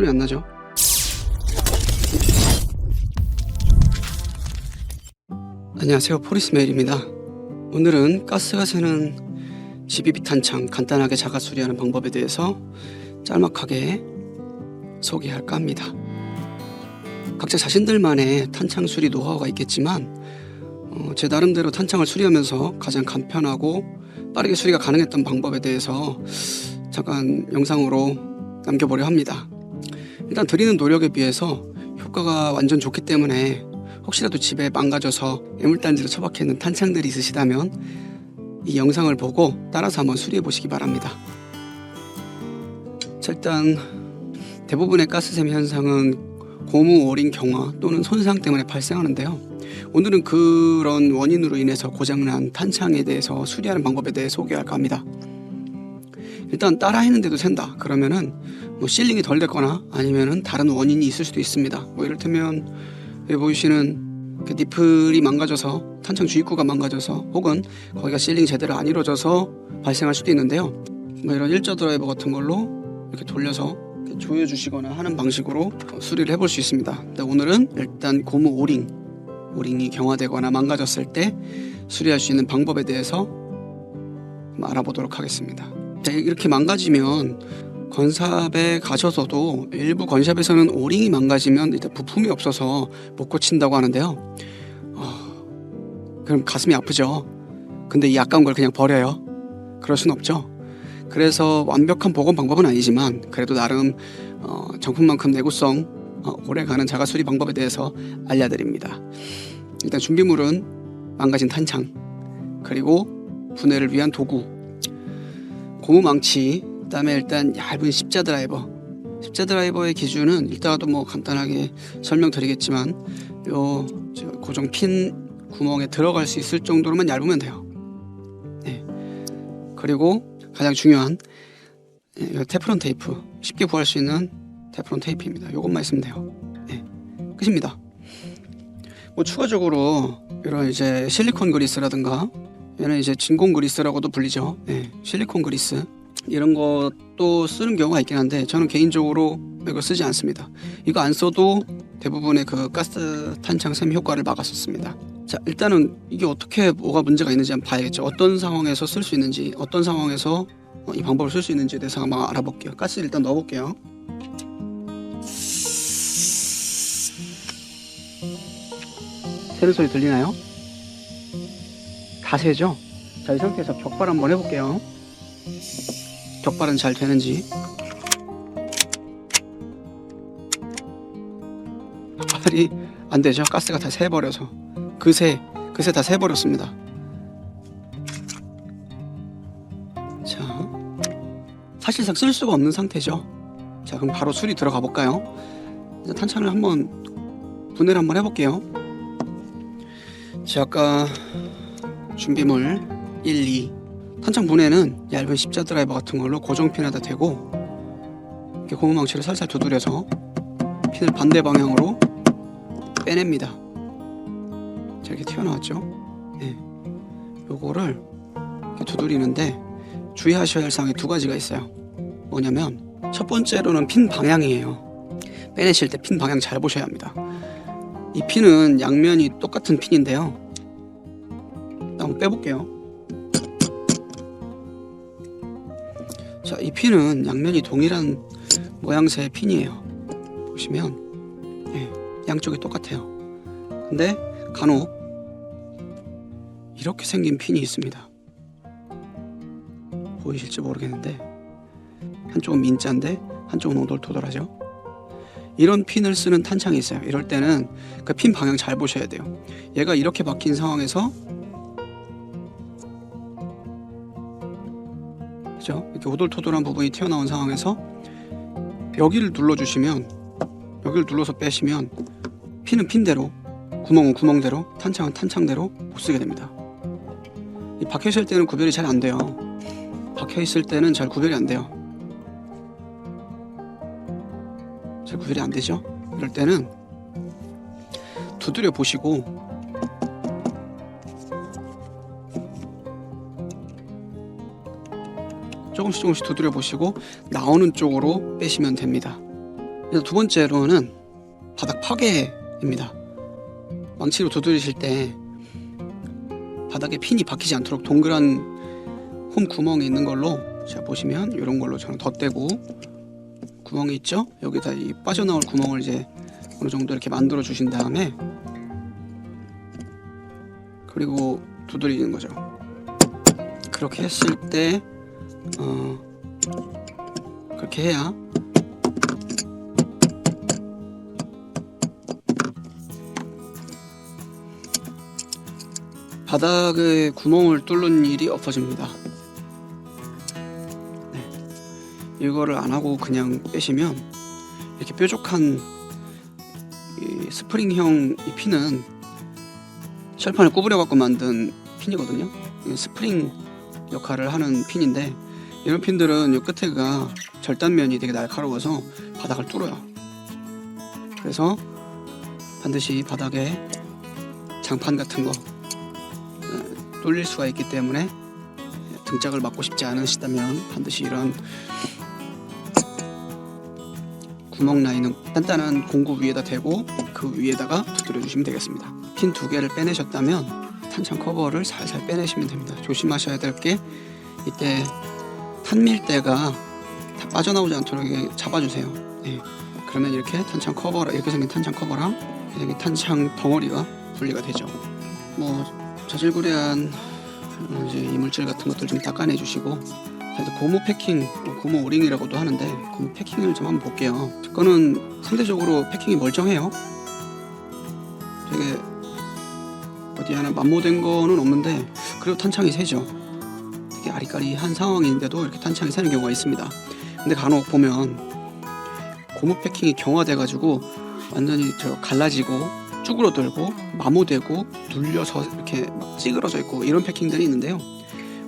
소리 안 나죠? 안녕하세요 포리스메일입니다 오늘은 가스가 새는 GBB 탄창 간단하게 자가 수리하는 방법에 대해서 짤막하게 소개할까 합니다 각자 자신들만의 탄창 수리 노하우가 있겠지만 어, 제 나름대로 탄창을 수리하면서 가장 간편하고 빠르게 수리가 가능했던 방법에 대해서 잠깐 영상으로 남겨보려 합니다. 일단 드리는 노력에 비해서 효과가 완전 좋기 때문에 혹시라도 집에 망가져서 애물단지로 처박혀 있는 탄창들이 있으시다면 이 영상을 보고 따라서 한번 수리해 보시기 바랍니다. 자, 일단 대부분의 가스샘 현상은 고무 오링 경화 또는 손상 때문에 발생하는데요. 오늘은 그런 원인으로 인해서 고장난 탄창에 대해서 수리하는 방법에 대해 소개할까 합니다. 일단 따라 했는데도 샌다. 그러면은 뭐 실링이 덜 됐거나 아니면은 다른 원인이 있을 수도 있습니다. 뭐 이를테면 여기 보이시는 그 니플이 망가져서 탄창 주입구가 망가져서 혹은 거기가 실링이 제대로 안 이루어져서 발생할 수도 있는데요. 뭐 이런 일자 드라이버 같은 걸로 이렇게 돌려서 조여주시거나 하는 방식으로 수리를 해볼 수 있습니다. 근데 오늘은 일단 고무 오링, 오링이 경화되거나 망가졌을 때 수리할 수 있는 방법에 대해서 알아보도록 하겠습니다. 자, 이렇게 망가지면 건샵에 가셔서도 일부 건샵에서는 오링이 망가지면 일단 부품이 없어서 못 고친다고 하는데요. 어, 그럼 가슴이 아프죠. 근데 이 아까운 걸 그냥 버려요. 그럴 순 없죠. 그래서 완벽한 복원 방법은 아니지만 그래도 나름 어, 정품만큼 내구성 어, 오래가는 자가 수리 방법에 대해서 알려드립니다. 일단 준비물은 망가진 탄창 그리고 분해를 위한 도구 고무 망치 그다음에 일단 얇은 십자 드라이버 십자 드라이버의 기준은 이따가도 뭐 간단하게 설명드리겠지만 요저 고정 핀 구멍에 들어갈 수 있을 정도로만 얇으면 돼요. 네. 그리고 가장 중요한 예, 요 테프론 테이프 쉽게 구할 수 있는 테프론 테이프입니다. 요것만 있으면 돼요. 네. 끝입니다. 뭐 추가적으로 이런 이제 실리콘 그리스라든가 얘는 이제 진공 그리스라고도 불리죠. 네, 실리콘 그리스 이런 것도 쓰는 경우가 있긴 한데 저는 개인적으로 이거 쓰지 않습니다. 이거 안 써도 대부분의 그 가스 탄창 샘 효과를 막았었습니다. 자 일단은 이게 어떻게 뭐가 문제가 있는지 한번 봐야겠죠. 어떤 상황에서 쓸 수 있는지 어떤 상황에서 어, 이 방법을 쓸 수 있는지에 대해서 한번 알아볼게요. 가스 일단 넣어볼게요. 새는 소리 들리나요? 다 새죠? 자, 이 상태에서 격발 한번 해볼게요. 격발은 잘 되는지. 격발이 안 되죠? 가스가 다 새버려서. 그새, 그새 다 새버렸습니다. 자, 사실상 쓸 수가 없는 상태죠. 자, 그럼 바로 수리 들어가 볼까요? 이제 탄창을 한번 분해를 한번 해볼게요. 자, 아까 준비물 1, 2 탄창 분해는 얇은 십자 드라이버 같은 걸로 고정핀에다 대고 이렇게 고무망치를 살살 두드려서 핀을 반대 방향으로 빼냅니다. 자 이렇게 튀어나왔죠? 네. 요거를 이렇게 두드리는데 주의하셔야 할 사항이 두 가지가 있어요. 뭐냐면 첫 번째로는 핀 방향이에요. 빼내실 때 핀 방향 잘 보셔야 합니다. 이 핀은 양면이 똑같은 핀인데요. 한번 빼볼게요. 자, 이 핀은 양면이 동일한 모양새의 핀이에요. 보시면 예, 양쪽이 똑같아요. 근데 간혹 이렇게 생긴 핀이 있습니다. 보이실지 모르겠는데 한쪽은 민자인데 한쪽은 오돌토돌하죠. 이런 핀을 쓰는 탄창이 있어요. 이럴 때는 그 핀 방향 잘 보셔야 돼요. 얘가 이렇게 박힌 상황에서 그죠? 이렇게 오돌토돌한 부분이 튀어나온 상황에서 여기를 눌러주시면 여기를 눌러서 빼시면 핀은 핀대로 구멍은 구멍대로 탄창은 탄창대로 못 쓰게 됩니다. 이 박혀 있을 때는 구별이 잘 안 돼요. 박혀 있을 때는 잘 구별이 안 돼요. 잘 구별이 안 되죠? 이럴 때는 두드려 보시고 조금씩 조금씩 두드려 보시고 나오는 쪽으로 빼시면 됩니다. 그래서 두 번째로는 바닥 파괴입니다. 망치로 두드리실 때 바닥에 핀이 박히지 않도록 동그란 홈 구멍이 있는 걸로 자 보시면 이런 걸로 저는 덧대고 구멍이 있죠? 여기다 이 빠져나올 구멍을 이제 어느 정도 이렇게 만들어 주신 다음에 그리고 두드리는 거죠. 그렇게 했을 때 어, 그렇게 해야 바닥에 구멍을 뚫는 일이 없어집니다. 네. 이거를 안 하고 그냥 빼시면 이렇게 뾰족한 이 스프링형 이 핀은 철판을 구부려 갖고 만든 핀이거든요. 이 스프링 역할을 하는 핀인데 이런 핀들은 이 끝에가 절단면이 되게 날카로워서 바닥을 뚫어요. 그래서 반드시 바닥에 장판 같은 거 어, 뚫릴 수가 있기 때문에 등짝을 맞고 싶지 않으시다면 반드시 이런 구멍 라인은 단단한 공구 위에다 대고 그 위에다가 두드려 주시면 되겠습니다. 핀 두 개를 빼내셨다면 탄창 커버를 살살 빼내시면 됩니다. 조심하셔야 될 게 이때 탄밀대가 다 빠져나오지 않도록 잡아주세요. 네. 그러면 이렇게 탄창 커버랑 이렇게 생긴 탄창 커버랑 이렇게 탄창 덩어리가 분리가 되죠. 뭐 저질구레한 이제 이물질 같은 것들 좀 닦아내 주시고 그래도 고무 패킹, 뭐 고무 오링이라고도 하는데 고무 패킹을 좀 한번 볼게요. 거는 상대적으로 패킹이 멀쩡해요. 되게 어디 하나 만모된 거는 없는데 그래도 탄창이 세죠. 되게 아리까리한 상황인데도 이렇게 탄창이 새는 경우가 있습니다. 근데 간혹 보면 고무 패킹이 경화돼가지고 완전히 저 갈라지고 쭈그러들고 마모되고 눌려서 이렇게 막 찌그러져 있고 이런 패킹들이 있는데요.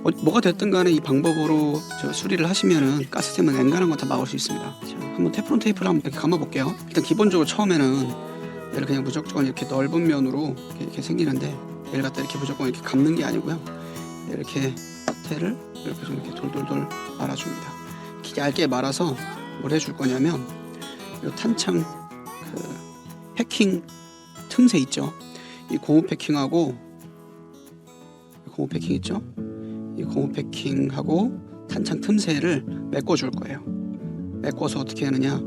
어, 뭐가 됐든 간에 이 방법으로 저 수리를 하시면은 가스템은 엔간한 건 다 막을 수 있습니다. 자, 한번 테프론 테이프를 한번 이렇게 감아 볼게요. 일단 기본적으로 처음에는 얘를 그냥 무조건 이렇게 넓은 면으로 이렇게, 이렇게 생기는데 얘를 갖다 이렇게 무조건 이렇게 감는 게 아니고요. 이렇게 이렇게 좀 이렇게 돌돌돌 말아줍니다. 얇게 말아서 뭘 해줄 거냐면 이 탄창 그 패킹 틈새 있죠. 이 고무 패킹하고 이 고무 패킹 있죠. 이 고무 패킹하고 탄창 틈새를 메꿔줄 거예요. 메꿔서 어떻게 하느냐?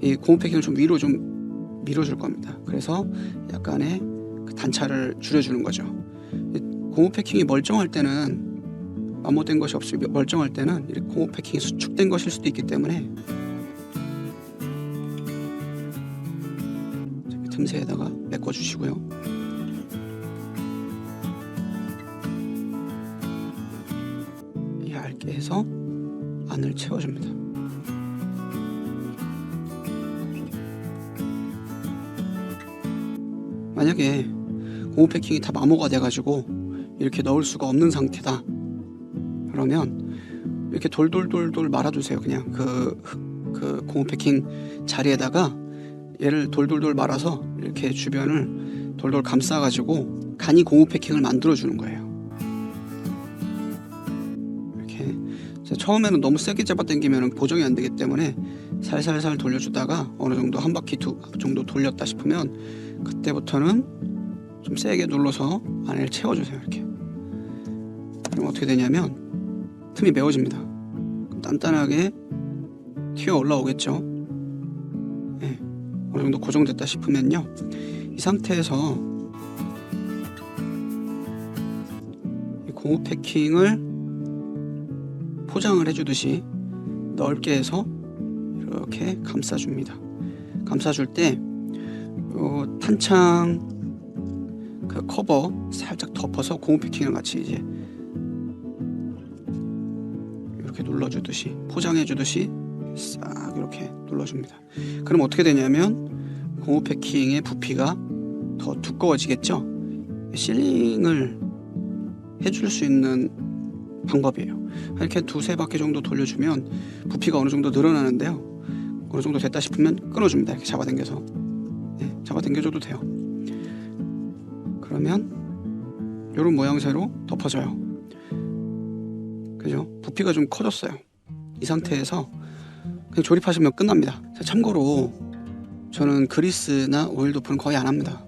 이 고무 패킹을 좀 위로 좀 밀어줄 겁니다. 그래서 약간의 그 단차를 줄여주는 거죠. 이 고무 패킹이 멀쩡할 때는 마모된 것이 없이 멀쩡할 때는 이렇게 고무 패킹이 수축된 것일 수도 있기 때문에 틈새에다가 메꿔주시고요. 얇게 해서 안을 채워줍니다. 만약에 고무 패킹이 다 마모가 돼가지고 이렇게 넣을 수가 없는 상태다. 그러면 이렇게 돌돌돌돌 말아주세요. 그냥 그, 흙- 그 고무 패킹 자리에다가 얘를 돌돌돌 말아서 이렇게 주변을 돌돌 감싸가지고 간이 고무 패킹을 만들어주는 거예요. 이렇게 자, 처음에는 너무 세게 잡아당기면 보정이 안 되기 때문에 살살살 돌려주다가 어느 정도 한 바퀴 두 정도 돌렸다 싶으면 그때부터는 좀 세게 눌러서 안을 채워주세요 이렇게 그럼 어떻게 되냐면 틈이 메워집니다. 그럼 단단하게 튀어 올라오겠죠? 네, 어느 정도 고정됐다 싶으면요. 이 상태에서 이 고무 패킹을 포장을 해주듯이 넓게 해서 이렇게 감싸줍니다. 감싸줄 때요 탄창 그 커버 살짝 덮어서 고무 패킹이랑 같이 이제 눌러주듯이 포장해주듯이 싹 이렇게 눌러줍니다. 그럼 어떻게 되냐면 고무 패킹의 부피가 더 두꺼워지겠죠. 실링을 해줄 수 있는 방법이에요. 이렇게 두세 바퀴 정도 돌려주면 부피가 어느 정도 늘어나는데요. 어느 정도 됐다 싶으면 끊어줍니다. 이렇게 잡아당겨서. 네, 잡아당겨줘도 돼요. 그러면 이런 모양새로 덮어져요. 그죠? 부피가 좀 커졌어요. 이 상태에서 그냥 조립하시면 끝납니다. 자, 참고로 저는 그리스나 오일 도프는 거의 안 합니다.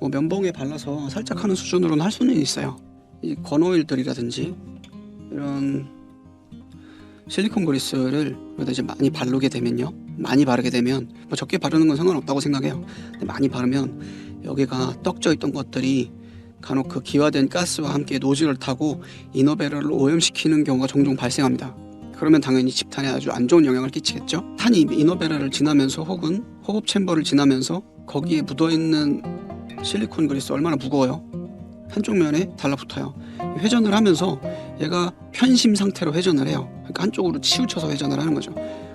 뭐 면봉에 발라서 살짝 하는 수준으로는 할 수는 있어요. 이 건오일들이라든지 이런 실리콘 그리스를 이제 많이 바르게 되면요. 많이 바르게 되면 뭐 적게 바르는 건 상관없다고 생각해요. 근데 많이 바르면 여기가 떡져 있던 것들이 간혹 그 기화된 가스와 함께 노즐을 타고 이너베러를 오염시키는 경우가 종종 발생합니다. 그러면 당연히 집탄에 아주 안 좋은 영향을 끼치겠죠. 탄이 이너베러를 지나면서 혹은 호흡 챔버를 지나면서 거기에 묻어 있는 실리콘 그리스 얼마나 무거워요. 한쪽 면에 달라붙어요. 회전을 하면서 얘가 편심 상태로 회전을 해요. 그러니까 한쪽으로 치우쳐서 회전을 하는 거죠.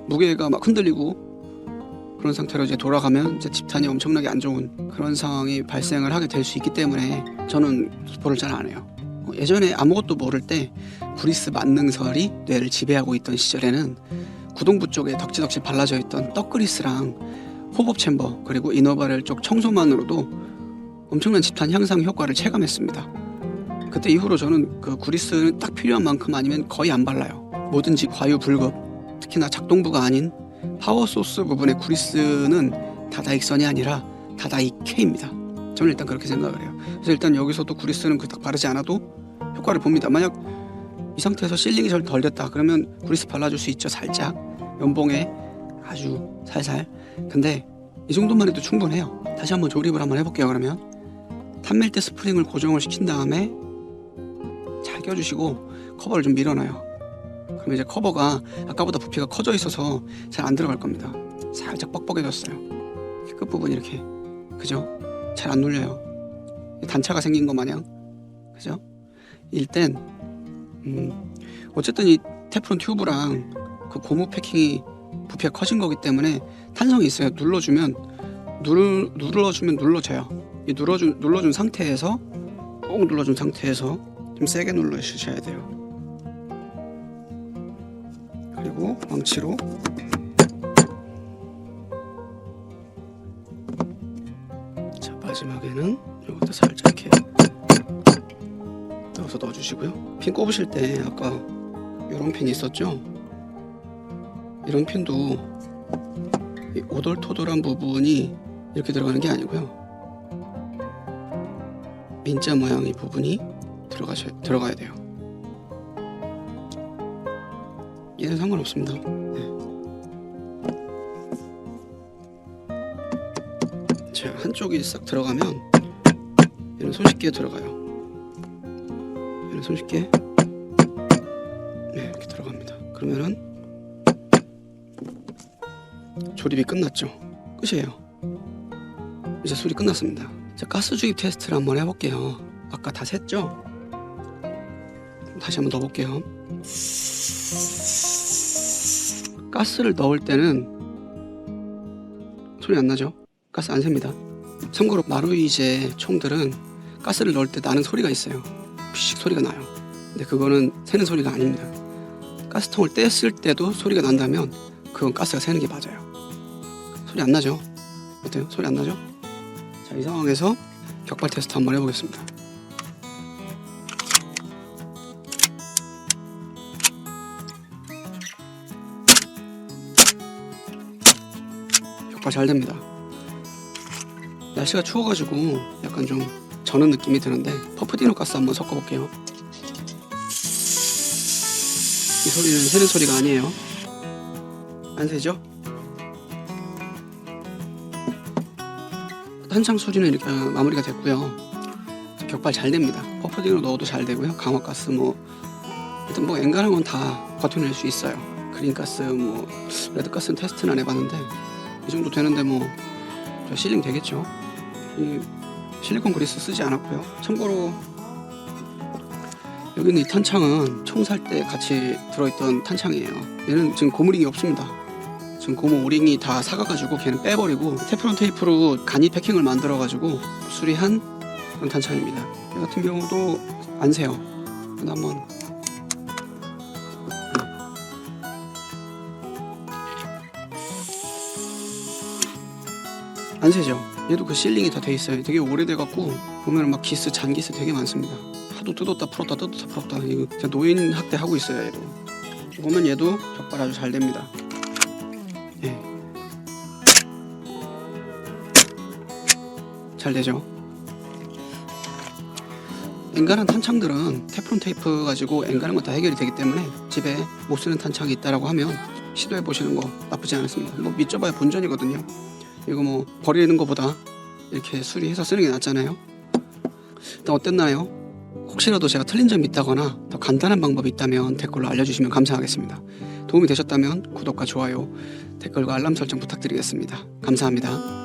무게가 막 흔들리고 그런 상태로 이제 돌아가면 이제 집탄이 엄청나게 안 좋은 그런 상황이 발생을 하게 될 수 있기 때문에 저는 스포를 잘 안 해요. 어, 예전에 아무것도 모를 때 구리스 만능설이 뇌를 지배하고 있던 시절에는 구동부 쪽에 덕지덕지 발라져 있던 떡그리스랑 호흡 챔버 그리고 이너바렐 쪽 청소만으로도 엄청난 집탄 향상 효과를 체감했습니다. 그때 이후로 저는 그 구리스는 딱 필요한 만큼 아니면 거의 안 발라요. 뭐든지 과유불급, 특히나 작동부가 아닌 파워 소스 부분의 구리스는 다다익선이 아니라 다다익케입니다. 저는 일단 그렇게 생각을 해요. 그래서 일단 여기서도 구리스는 그닥 바르지 않아도 효과를 봅니다. 만약 이 상태에서 실링이 잘덜 됐다 그러면 구리스 발라줄 수 있죠. 살짝 면봉에 아주 살살. 근데 이 정도만 해도 충분해요. 다시 한번 조립을 한번 해볼게요. 그러면 탄멜트 스프링을 고정을 시킨 다음에 잘 껴주시고 커버를 좀 밀어놔요. 그러면 이제 커버가 아까보다 부피가 커져 있어서 잘 안 들어갈 겁니다. 살짝 뻑뻑해졌어요. 끝부분 이렇게 그죠? 잘 안 눌려요. 단차가 생긴 것 마냥 그죠? 일땐 음, 어쨌든 이 테프론 튜브랑 그 고무 패킹이 부피가 커진 거기 때문에 탄성이 있어요. 눌러주면 눌, 눌러주면 눌러져요. 이 눌러준 눌러준 상태에서 꼭 눌러준 상태에서 좀 세게 눌러주셔야 돼요. 그리고 망치로 자 마지막에는 여기다 살짝 이렇게 넣어서 넣어주시고요. 핀 꼽으실 때 아까 이런 핀이 있었죠? 이런 핀도 이 오돌토돌한 부분이 이렇게 들어가는 게 아니고요. 민자 모양의 부분이 들어가셔 들어가야 돼요. 얘는 상관없습니다. 네. 자 한쪽이 싹 들어가면 얘는 손쉽게 들어가요. 얘는 손쉽게 네 이렇게 들어갑니다. 그러면은 조립이 끝났죠. 끝이에요. 이제 수리 끝났습니다. 자 가스 주입 테스트를 한번 해볼게요. 아까 다 샜죠? 다시 한번 넣어볼게요. 가스를 넣을 때는 소리 안 나죠? 가스 안 셉니다. 참고로 마루이제 총들은 가스를 넣을 때 나는 소리가 있어요. 피식 소리가 나요. 근데 그거는 새는 소리가 아닙니다. 가스통을 뗐을 때도 소리가 난다면 그건 가스가 새는 게 맞아요. 소리 안 나죠? 어때요? 소리 안 나죠? 자, 이 상황에서 격발 테스트 한번 해보겠습니다. 잘 됩니다. 날씨가 추워가지고 약간 좀 저는 느낌이 드는데 퍼프디노 가스 한번 섞어볼게요. 이 소리는 새는 소리가 아니에요. 안 새죠? 한창 소리는 이렇게 마무리가 됐고요. 격발 잘 됩니다. 퍼프딩으로 넣어도 잘 되고요. 강화가스 뭐 일단 뭐 엔간한 건 다 버텨낼 수 있어요. 그린가스 뭐 레드가스는 테스트는 안 해봤는데 이 정도 되는데 뭐저 실링 되겠죠. 이 실리콘 그리스 쓰지 않았고요. 참고로 여기 있는 이 탄창은 총 살 때 같이 들어있던 탄창이에요. 얘는 지금 고무링이 없습니다. 지금 고무 오링이 다 사가가지고 걔는 빼버리고 테프론 테이프로 간이 패킹을 만들어가지고 수리한 그런 탄창입니다. 이 같은 경우도 안 새요. 근데 한번 안 새죠. 얘도 그 실링이 다 돼 있어요. 되게 오래돼갖고 보면 막 기스 잔기스 되게 많습니다. 하도 뜯었다 풀었다 뜯었다 풀었다 이거 진짜 노인 학대 하고 있어요 얘도. 보면 얘도 격발 아주 잘 됩니다. 예. 잘 되죠. 엔간한 탄창들은 테프론 테이프 가지고 엔간한 건 다 해결이 되기 때문에 집에 못 쓰는 탄창이 있다라고 하면 시도해 보시는 거 나쁘지 않습니다. 뭐 믿져봐야 본전이거든요. 이거 뭐 버리는 것보다 이렇게 수리해서 쓰는 게 낫잖아요. 일단 어땠나요? 혹시라도 제가 틀린 점이 있다거나 더 간단한 방법이 있다면 댓글로 알려주시면 감사하겠습니다. 도움이 되셨다면 구독과 좋아요, 댓글과 알람 설정 부탁드리겠습니다. 감사합니다.